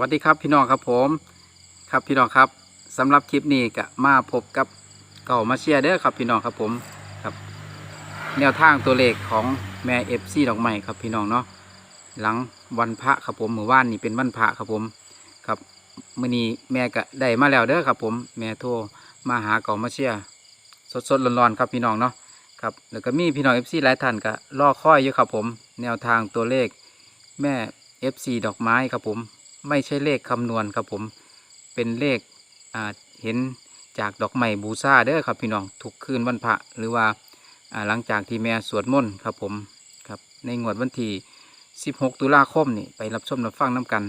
วัสดีครับพี่น้องครับผมครับพี่น้องครับสำหรับคลิปนี้ก็มาพบกับเก่ามาเชียร์เด้อครับพี่น้องครับผมครับ แนวทางตัวเลขของแม่เอฟซีดอกไม้ครับพี่น้องเนาะหลังวันพระครับผมเมื่อวานนี้เป็นวันพระครับผมครับมื่อนี้แม่ก็ได้มาแล้วเด้อครับผม แม่โทรมาหาเก่ามาเชียร์สดๆร้อนๆครับพี่น้องเนาะครับแล้วก็มีพี่น้องเอฟซีหลายท่านก็รอคอยอยู่ครับผม แนวทางตัวเลขแม่ FC ดอกไม้ครับผม ไม่ใช่เลขคำนวณครับผมเป็นเลขเห็นจากดอกไม้บูชาเด้อครับพี่น้องทุกคืนวันพระหรือว่าหลังจากที่แม่สวดมนต์ครับผมครับในงวดวันที่ 16 ตุลาคมนี่ไปรับชมรับฟังน้ำกัน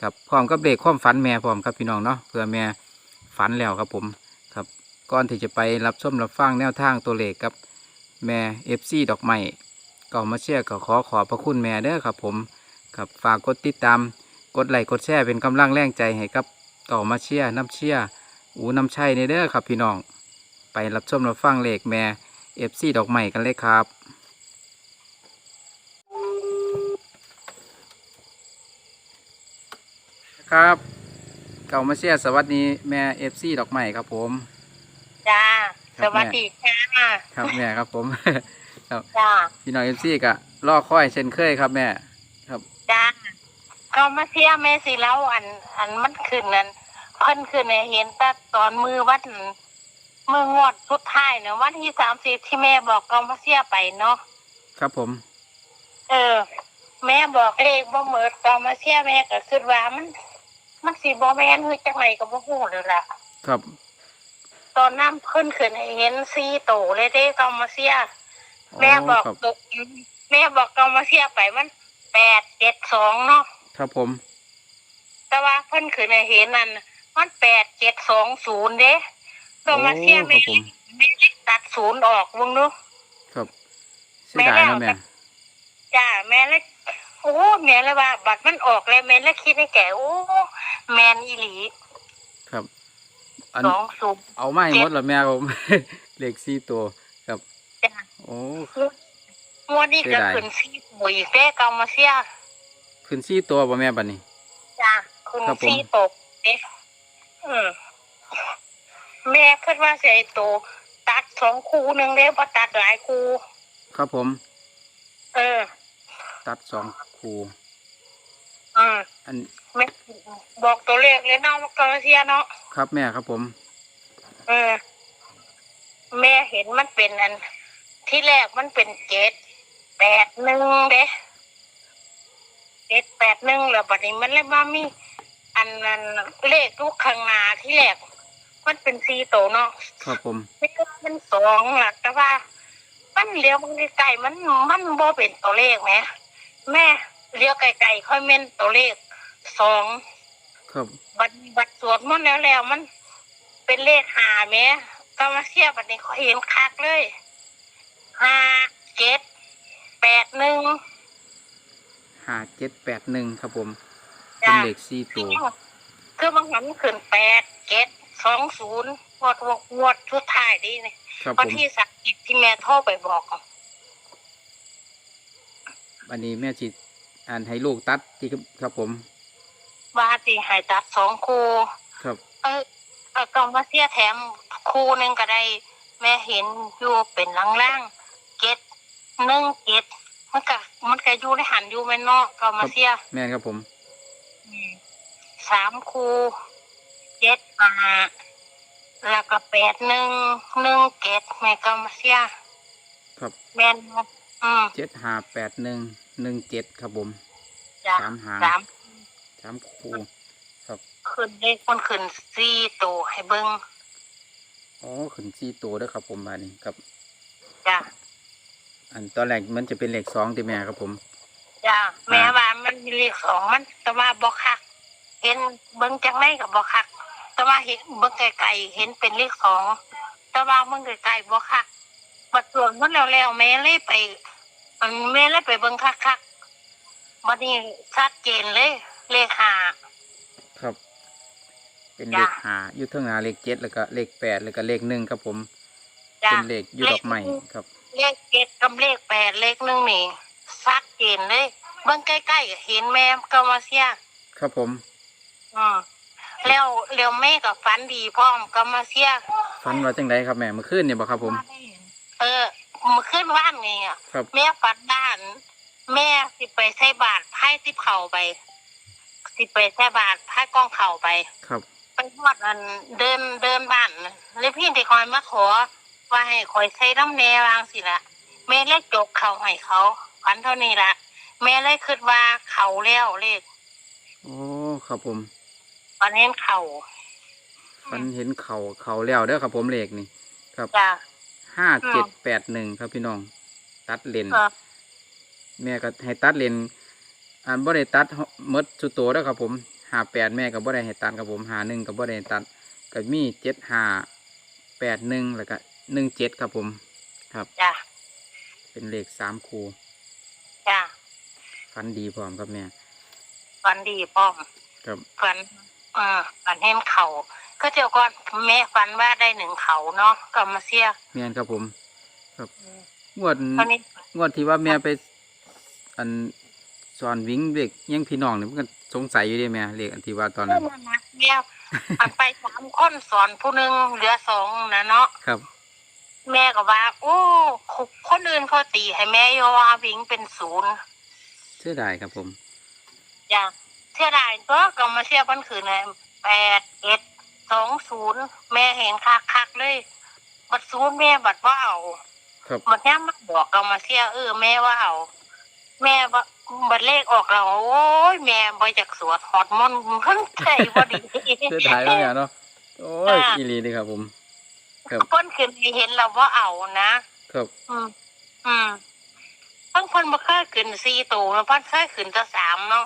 ครับพร้อมกับเลขความฝันแม่พร้อมครับพี่น้องเนาะเพื่อแม่ฝันแล้วครับผมครับก่อนที่จะไปรับชมรับฟังแนวทางตัวเลขกับแม่ FC ดอกไม้ก็มาเชื่อก็ขอขอบพระคุณแม่เด้อครับผมครับฝากกดติดตาม กดไลค์กดแชร์เป็นกำลังแรงใจให้กับต่อมาเชียร์น้ำเชียร์อูน้ำชัยในเด้อครับพี่น้อง ไปรับชมรับฟังเลขแม่เอฟซีดอกใหม่กันเลยครับครับ เก่ามาเชียร์สวัสดีแม่เอฟซีดอกใหม่ครับผมจ้าครัสบวัสดีค่ะครับแม่ครับผมจ้าพี่น้องเอฟซีก็ล่อค่อยเช่นเคยครับแม่ ครับจ้า ก็มาเที่ยวแม่สิแล้วอัน อันมันขึ้นนั้นเพิ่นขึ้นเนี่ยเห็นแต่ตอนมือวัดมืองวดสุดท้ายเนาะวันที่สามสิบที่แม่บอกก็มาเที่ยวไปเนาะครับผม เออ แม่บอกเลขบ่เหมิดก็มาเที่ยวแม่ก็คิดว่ามัน มันสิบ่แม่นคือจังไหนก็บ่ฮู้เลยล่ะ ครับ ตอนน้ำขึ้นขึ้นให้เห็นซีโตเลยเด้ก็มาเสียแม่บอกครับตัวแม่บอกก็มาเสียไปมันแปดเจ็ดสองเนาะ ครับผม แต่ว่าเพิ่นขึ้นให้เห็นนั่นมันแปดเจ็ดสองศูนย์เด้ก็มาเสียครัแม่บผม แม่เล็กตัดศูนย์ออกวงดู ครับเสียดายนะแม่ จ้าแม่เล็กโอ้แม่เลยว่า บัตรมันออกแล้วแม่เล็กคิดให้แก่โอ้แมนอีหลีครับ อันสองศูนย์ เอาไม่หมดแล้วแม่ผมเลขสี่ตัว ครับ จ้าโอ้ งวดนี้ก็เสียดาย ขึ้นซีโตอีกเด้ก็มาเสีย ขึ้นสี่ตัวบ่แม่บัดนี้ จ้าคุณครับผม ซีตกเอ๊ะอืมแม่คิดว่าใส่โต ตัดสองคูหนึ่งเด้พอตัดหลายคู ครับผม เออ ตัดสองคูอืมอันแม่บอกตัวเลขเลยเนาะมันก็เสียเนาะ ครับแม่ครับผม เออ แม่เห็นมันเป็นอัน ที่แรกมันเป็นเจ็ดแปดหนึ่งเด้ เจ็ดแปดหนึ่งแล้วบัดนี้มันเลยมามี อันนั้นเลขลูกข้างหน้าที่แรกมันเป็นสีโตเนาะครับผม ไม่ก็มันสองหลักแต่ว่า มันเลี้ยวมันไกลๆมันมันบ่เป็นตัวเลขไหมแม่เลี้ยวไกลๆค่อยเม่นตัวเลขสอง ครับ บัดบัดสวดมันต์แล้วแล้วมันเป็นเลขหาแม่ก็มาเทียบบัดนี้เขาเห็นคักเลยห้าเจ็ดแปดหนึ่ง ห้าเจ็ดแปดหนึ่งครับผมเป็นเลขสี่ตัวคือบางหันขึ้นแปดเจ็ดสองศูนย์งวดงวดชุดท้ายดีนี่ครับวันผมที่สักดิ์ที่แม่โทรไปบอกอะอันนี้แม่จิอ่านให้ลูกตัดที่ครับผมว่าสิใหายตัดสองคู่ครับ เออเออกองมาเสียแถมคู่หนึ่งก็ได้ แม่เห็นอยู่เป็นล่างๆเกตหนึ่งเกต มันก็มันก็อยู่ในหันอยู่แม่นเนาะกองมาเสียแม่นครับผมอืมสามคู่เจ็ดห้าแล้วก็แปดหนึ่งหนึ่งเกตแม่กองมาเสียครับแม่นบ่อืมเจ็ดห้าแปดหนึ่งหนึ่งเจ็ดครับผมจ้ะสามหางสาม สามคูครับขึ้นเลขมันขึ้นสี่ตัวให้เบิ้งอ๋อขึ้นสี่ตัวเด้วยครับผมบาดนี้ครับจ้ะ อันตอนแรกมันจะเป็นเลขสองที่แม่ครับผม จ้าแม่ว่ามันมีเลขสองมันแต่ว่าบอกคัก เห็นเบิ้งจังไรกับบอกคัก แต่ว่าเห็นเบิ้งไกลๆเห็นเป็นเลขสองแต่ว่าเบิ้งไกลๆบอกคักบัดส่วนมันแล้วแล้วแม่เลยไปมันแม่เลยไปเบิ้งคักๆบัดนี้ชัดเจนเลยเลขห้าครับ เป็นจ้ะเลขหาอยู่เทั้งหนาเลขเจ็ดแล้วก็เลขแปดแล้วก็เลขหนึ่งครับผม จ้า เป็นเลขอยู่ดอกไม้ครับ เลขเจ็ดกับเลขแปดเลขหนึ่งนี่ชัดเจนเลยเบิ้งใกล้ๆเห็นแม่ก็มาเสียครับผมอืมแล้วแล้วแม่กับฟันดีพร้อมก็มาเสียฟันว่าจังไดครับแม่เมื่อคืนเนี่ยบ่ครับผม เออมาขึ้นว่านนี่อะครับ แม่ฟันบ้าน แม่สิไปใส่บาทไพ่ติบเข่าไป สิไปใส่บาทไพ่กล้องเข่าไป ครับ ไปทอดอันเดินเดินบ้านน่ะแล้วพี่ที่คอยมาขอ ว่าให้คอยใช้น้ำแนวางสิละแม่เล็กจกเขาให้เขาพันเท่านี้ละแม่เลยคิดว่าเขาแล้วเลขโอ้ครับผมตอนนี้เขาฟันเห็นเข่าเข่าแล้วเด้อครับผมเลขนี่ ครับจ้ะห้าเจ็ดแปดหนึ่งครับพี่น้อง ตัดเลนเออแม่ก็ให้ตัดเลนอันบ่ได้ตัดหมดสุดโตแล้วครับผมหาแปดแม่ก็บ่ได้ให้ตัดครับผมหาหนึ่งก็บ่ได้ให้ตัดก็มีเจ็ดหาแปดหนึ่งแล้วก็ หนึ่งเจ็ดครับผมครับ จ้ะเป็นเลขสามคูจ้ะฟันดีพร้อมครับแม่ฟันดีป้อมครับฟันเออฟันเห็นเขาก็เจ้าก่อนแม่ฟันว่าได้หนึ่งเขาเนาะก็มาเสียแม่นครับผมครับงวดตอนนี้งวดที่ว่าแม่ไป อันสอนวิ่งเด็กยังพี่น้องเนี่ยมันก็สงสัยอยู่เด้แม่เลขอันที่ว่าตอนเพื่นั้อนนนะแม่อันไปสามคนสอนผู้หนึ่งเหลือสองนะเนาะครับ แม่ก็ว่าโอ้คนอื่นเขาตีให้แม่โยว่าวิ่งเป็นศูนย์เชื่อได้ครับผมจ้ะเสียดายตัวก็มาเสียบันคืนเลยแปดเอ็ดสองศูนย์แม่เห็นคักคักๆเลย บัดศูนย์แม่บัดว่าเอาครับบัดเนี้ยมาบอกก็มาเสียเออแม่ว่าเอาแม่ว่าบัดเลขออกเราโอ้ยแม่บ่อยากสวดฮอดมนต์เพิ่งใจบ่ดีเชื่อได้แล้วแม่เนาะโอ้ยอีหลีนี่ครับผม ครับเพิ่นขึ้นไปเห็นเราว่าเอานะครับ อืมอืมเพิ่งเพิ่นบ่เคยขึ้นสี่ตัวเพิ่นเคยขึ้นแต่สามเนาะ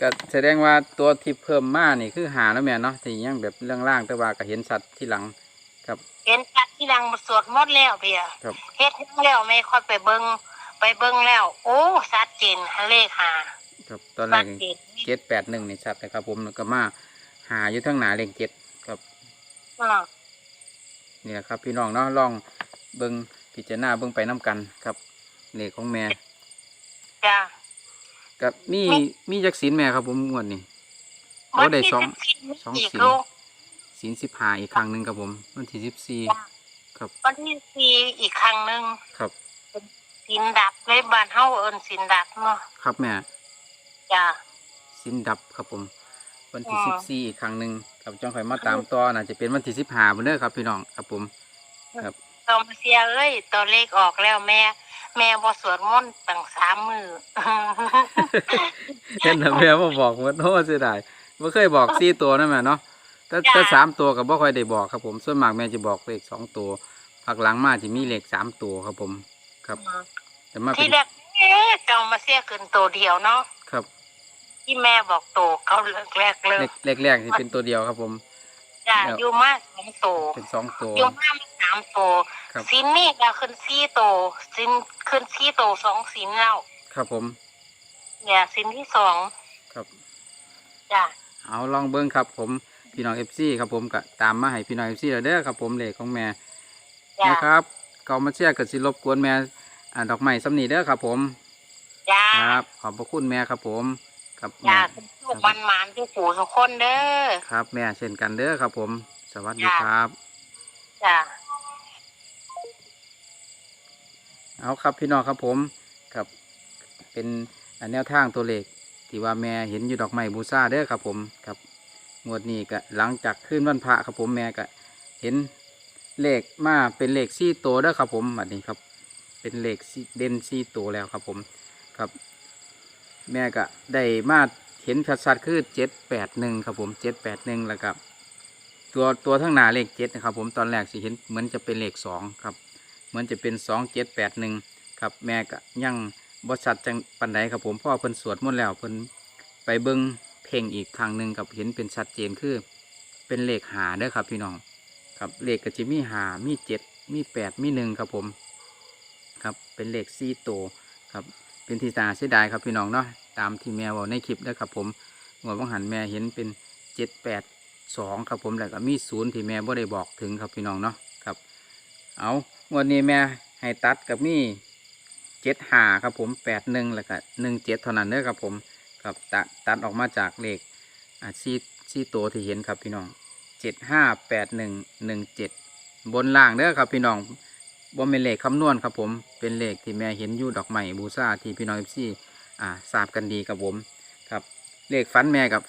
ก็แสดงว่าตัวที่เพิ่มมานี่คือหาแล้วแม่เนาะที่ยังแบบเรื่องล่างแต่ว่าก็เห็นสัตว์ที่หลัง ครับ เห็นชัดที่ดังมาสวดหมดแล้วเบียครับ เฮ็ดแล้วไม่ค่อยไปเบิ่งไปเบิ่งแล้ว โอ้ชัดเจนเลขหาครับตอนแรชักดเจนเจ็ดแปดหนึ่งนี่ชัดนะครับ ผมแล้วก็มาหาอยู่ทั้งหนาเลขเจ็ดครับ อืม นี่แหละครับ พี่น้องเนาะลองเบิ้งพิจารณาเบิ้งไปน้กันครับเลขของแม่จ้ะกับมีแม่มีจักสินแม่ครับผมงวดนี้โอ้ได้สองสองอีกสีลูกสินสิบหาอีกครั้งหนึ่งครับผมวันที่สิบสี่จ้ะครับวันที่สี่อีกครั้งหนึงครับสินดับเลยบ้านเฮาเอิ้นสินดับเนาะครับแม่จ้ะสินดับครับผม วันที่อ๋สิอบสี่อีกครั้งหนึ่งครับจ้องข่อยมาตามต่อน่าจะเป็นวันที่สิบหาเด้อครับ พี่น้องครับผมครับเรามาเสียเอ้ยตัวเลขออกแล้วแม่ แม่บ่สวดมนต์ตั้งสามมือเห็นแต่แม่มาบอกว่าโอ้เสียดายไม่เคยบอกสี่ตัวนั่นแหละเนาะถ้าจ้ะถ้าสามตัวกับบ่ค่อยได้บอกครับผมส่วนมากแม่จะบอกเลขสองตัวพักหลังมาจะมีเลขสามตัวครับผม ครับ แต่มาเป็ที่นแรกเอ๊ะเจ้ามาเสียขึ้นตัวเดียวเนาะครับ ที่แม่บอกโตเขาเลิกแรกเลิเลกขเลขแรกที่เป็นตัวเดียวครับผมจ้ะแล้วอยู่มาสองโตเป็นสองตัวอยู่มาสามโตครับสินนี่ก็ขึ้นสี่โตสินขึ้นสี่โตสองสินแล้วครับผม เนี่ยสินที่สองครับจ้ะเอาลองเบิ้งครับ ผมพี่น้องเอฟซีครับผมก็ตามมาให้พี่น้องเอฟซีเด้อครับผมเลขของแม่จ้ะนะครับเก่ามาเชียร์กับสิรบกวนแม่อ่าดอกไม้สำนีเด้อครับผมจ้าครับ ขอบพระคุณแม่ครับผม ครับจ้าแม่ทุกวันหมานทุกผู้ทุกคนเด้อ ครับแม่เช่นกันเด้อครับผม สวัสดีจ้ะ ครับ จ้า เอาครับพี่น้องครับผมครับเป็นอ่าแนวทางตัวเลขที่ว่าแม่เห็นอยู่ดอกไม้บูชาเด้อครับผมครับงวดนี้ก็หลังจากขึ้นวันพระครับผมแม่ก็เห็นเลขมาเป็นเลขสี่ตัวเด้อครับผมแบบนี้ครับ เป็นเลขสี่เด่นสี่ตัวแล้วครับผมครับ แม่ก็ได้มาเห็นชัดๆคือเจ็ดแปดหนึ่งครับผมเจ็ดแปดหนึ่งแล้วครับตัวตัวทั้งหน้าเลขเจ็ดนะครับผมตอนแรกสิเห็นเหมือนจะเป็นเลขสองครับเหมือนจะเป็นสองเจ็ดแปดหนึ่งครับแม่ก็ยังบชัดจังปันใดครับผมพ่อเพิ่นสวดมนต์แล้วเพิ่นไปเบิ้งเพ่งอีกครั้งหนึ่งกับเห็นเป็นชัดเจนคือ เป็นเลขหาเด้อครับพี่น้องครับเลขก็จะมีหามีเจ็ดมีแปดมีหนึ่งครับผมครับเป็นเลขสี่ตัวครับ เป็นที่ตาเสียดายครับพี่น้องเนาะตามที่แม่บอกในคลิปนะครับผมงวดวังหันแม่เห็นเป็นเจ็ดแปดสองครับผมแล้วก็มีศูนย์ที่แม่บ่ได้บอกถึงครับพี่น้องเนาะครับ เอางวดนี้แม่ให้ตัดกับมีเจ็ดหาครับผมแปดหนึ่งแล้วก็หนึ่งเจ็ดเท่านั้นเด้อครับผมครับตัดตัดออกมาจากเลขอ่าซีซีตัวที่เห็นครับพี่น้องเจ็ดห้าแปดหนึ่งหนึ่งเจ็ดบนล่างเด้อครับพี่น้อง บ่เป็นเลขคำนวณครับผมเป็นเลขที่แม่เห็นอยู่ดอกไม้บูชาที่พี่น้องเอฟซีอ่าทราบกันดีกับผมครับเลขฝันแม่กับ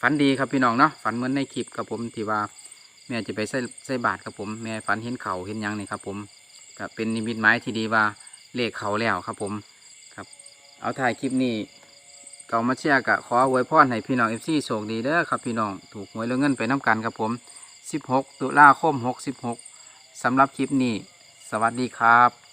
ฝันดีครับพี่น้องเนาะฝันเหมือนในคลิปครับผมที่ว่าแม่จะไปใส่ใส่บาตรครับผมแม่ฝันเห็นเขาเห็นยังนี่ครับผมก็เป็นนิมิตหมายที่ดีว่าเลขเขาแล้วครับผมครับ เอาถ่ายคลิปนี้เก่ามาเชียร์กะขออวยพรให้พี่น้องเอฟซีโชคดีเด้อครับพี่น้องถูกหวยเรื่องเงินไปน้ำกันครับผม 16 ตุลาคม 66สำหรับคลิปนี้ สวัสดีครับ